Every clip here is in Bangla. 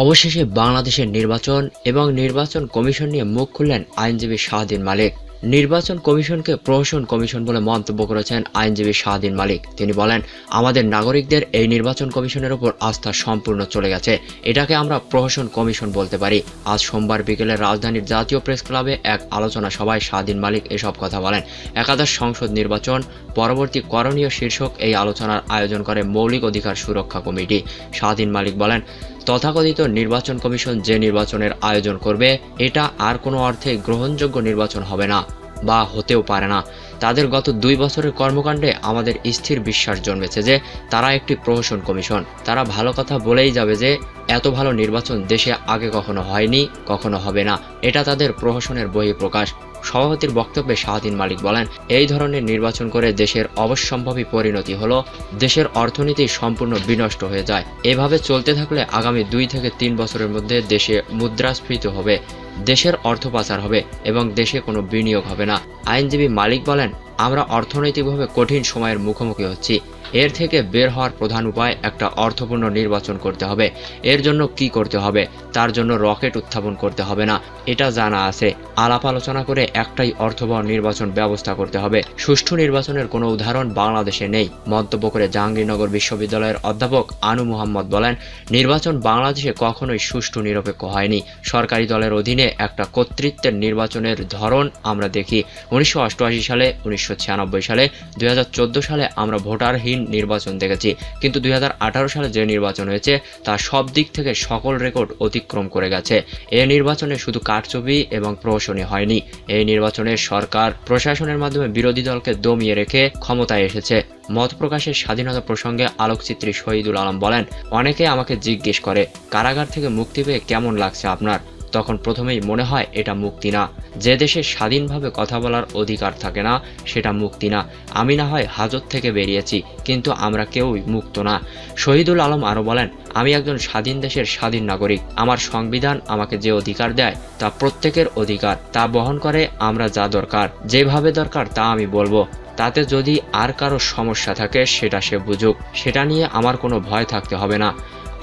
অবশেষে বাংলাদেশের নির্বাচন এবং নির্বাচন কমিশন নিয়ে মুখ খুললেন আইনজীবী শাহদিন মালিক। নির্বাচন কমিশনকে প্রহসন কমিশন বলে মন্তব্য করেছেন আইনজীবী শাহদিন মালিক। তিনি বলেন, আমাদের নাগরিকদের এই নির্বাচন কমিশনের উপর আস্থা সম্পূর্ণ চলে গেছে। এটাকে আমরা প্রহসন কমিশন বলতে পারি। আজ সোমবার বিকেলে রাজধানীর জাতীয় প্রেস ক্লাবে এক আলোচনা সভায় শাহদিন মালিক এসব কথা বলেন। একাদশ সংসদ নির্বাচন, পরবর্তী করণীয় শীর্ষক এই আলোচনার আয়োজন করে মৌলিক অধিকার সুরক্ষা কমিটি। শাহদিন মালিক বলেন তথাকথিত নির্বাচন কমিশন যে নির্বাচনের আয়োজন করবে, এটা আর কোনো অর্থে গ্রহণযোগ্য নির্বাচন হবে না। বা হতেও পারে না। তাদের গত দুই বছরের কর্মকাণ্ডে আমাদের স্থির বিশ্বাস জন্মেছে যে তারা একটি প্রহসন কমিশন। তারা ভালো কথা বলেই যাবে যে এত ভালো নির্বাচন দেশে আগে কখনো হয়নি, কখনো হবে না। এটা তাদের প্রহসনের বহিঃপ্রকাশ। সভাপতির বক্তব্যে শাহদিন মালিক বলেন, এই ধরনের নির্বাচন করে দেশের অবশ্যম্ভাবী পরিণতি হলো দেশের অর্থনীতি সম্পূর্ণ বিনষ্ট হয়ে যায়। এভাবে চলতে থাকলে আগামী দুই থেকে তিন বছরের মধ্যে দেশে মুদ্রাস্ফীত হবে। দেশের অর্থ পাচার হবে এবং দেশে কোনো বিনিয়োগ হবে না। আইনজীবী মালিক বলেন, আমরা অর্থনৈতিকভাবে কঠিন সময়ের মুখোমুখি হচ্ছি। এর থেকে বের হওয়ার প্রধান উপায় একটা অর্থপূর্ণ নির্বাচন করতে হবে। এর জন্য কি করতে হবে? তার জন্য রকেট উত্থাপন করতে হবে না। এটা জানা আছে। আলাপ আলোচনা করে একটাই অর্থবহ নির্বাচন ব্যবস্থা করতে হবে। সুষ্ঠু নির্বাচনের কোনো উদাহরণ বাংলাদেশে নেই। মন্তব্য করে জাহাঙ্গীরনগর বিশ্ববিদ্যালয়ের অধ্যাপক আনু মোহাম্মদ বলেন, নির্বাচন বাংলাদেশে কখনোই সুষ্ঠু নিরপেক্ষ হয়নি। সরকারি দলের অধীনে একটা কর্তৃত্বের নির্বাচনের ধরন আমরা দেখি। উনিশশো অষ্টআশি সালে, উনিশশো ছিয়ানব্বই সালে, দুই হাজার চোদ্দ সালে আমরা ভোটারহীন নির্বাচন দেখেছি। কিন্তু দুই হাজার আঠারো সালে যে নির্বাচন হয়েছে, তা সব দিক থেকে সকল রেকর্ড অতিক্রম করে গেছে। এ নির্বাচনে শুধু কারচুপি এবং প্রহসনী হয়নি। এই নির্বাচনে সরকার প্রশাসনের মাধ্যমে বিরোধী দলকে দমিয়ে রেখে ক্ষমতায় এসেছে। মত প্রকাশের স্বাধীনতা প্রসঙ্গে আলোকচিত্রী শহীদুল আলম বলেন, অনেকে আমাকে জিজ্ঞেস করে, কারাগার থেকে মুক্তি পেয়ে কেমন লাগছে আপনার? তখন প্রথমেই মনে হয় এটা মুক্তি না। যে দেশে স্বাধীনভাবে কথা বলার অধিকার থাকে না, সেটা মুক্তি না। আমি না হয় হাজত থেকে বেরিয়েছি, কিন্তু আমরা কেউই মুক্ত না। শহীদুল আলম আরও বলেন, আমি একজন স্বাধীন দেশের স্বাধীন নাগরিক। আমার সংবিধান আমাকে যে অধিকার দেয়, তা প্রত্যেকের অধিকার। তা বহন করে আমরা যা দরকার। যেভাবে দরকার তা আমি বলব। তাতে যদি আর কারও সমস্যা থাকে, সেটা সে বুঝুক। সেটা নিয়ে আমার কোনো ভয় থাকতে হবে না।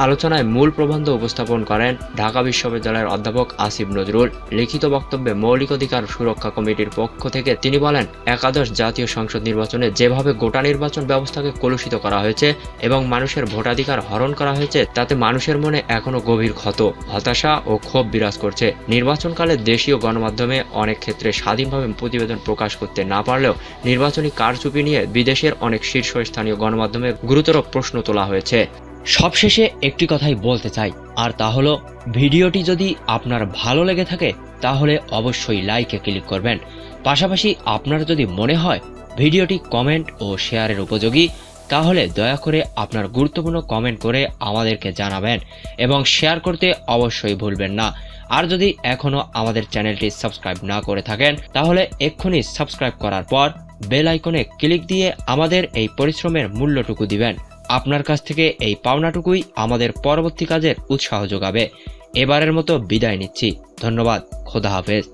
আলোচনায় মূল প্রবন্ধ উপস্থাপন করেন ঢাকা বিশ্ববিদ্যালয়ের অধ্যাপক আসিফ নজরুল। লিখিত বক্তব্যে মৌলিক অধিকার সুরক্ষা কমিটির পক্ষ থেকে তিনি বলেন, একাদশ জাতীয় সংসদ নির্বাচনে যেভাবে গোটা নির্বাচন ব্যবস্থাকে কলুষিত করা হয়েছে এবং মানুষের ভোটাধিকার হরণ করা হয়েছে, তাতে মানুষের মনে এখনও গভীর ক্ষত, হতাশা ও ক্ষোভ বিরাজ করছে। নির্বাচনকালে দেশীয় গণমাধ্যমে অনেক ক্ষেত্রে স্বাধীনভাবে প্রতিবেদন প্রকাশ করতে না পারলেও নির্বাচনী কারচুপি নিয়ে বিদেশের অনেক শীর্ষস্থানীয় গণমাধ্যমে গুরুতর প্রশ্ন তোলা হয়েছে। সবশেষে একটি কথাই বলতে চাই, আর তা হলো, ভিডিওটি যদি আপনার ভালো লেগে থাকে, তাহলে অবশ্যই লাইকে ক্লিক করবেন। পাশাপাশি আপনার যদি মনে হয় ভিডিওটি কমেন্ট ও শেয়ারের উপযোগী, তাহলে দয়া করে আপনার গুরুত্বপূর্ণ কমেন্ট করে আমাদেরকে জানাবেন এবং শেয়ার করতে অবশ্যই ভুলবেন না। আর যদি এখনও আমাদের চ্যানেলটি সাবস্ক্রাইব না করে থাকেন, তাহলে এক্ষুনি সাবস্ক্রাইব করার পর বেল আইকনে ক্লিক দিয়ে আমাদের এই পরিশ্রমের মূল্যটুকু দিবেন। আপনার কাছ থেকে এই পাওনাটুকুই আমাদের পরবর্তী কাজের উৎসাহ যোগাবে। এবারের মতো বিদায় নিচ্ছি। ধন্যবাদ। খোদা হাফেজ।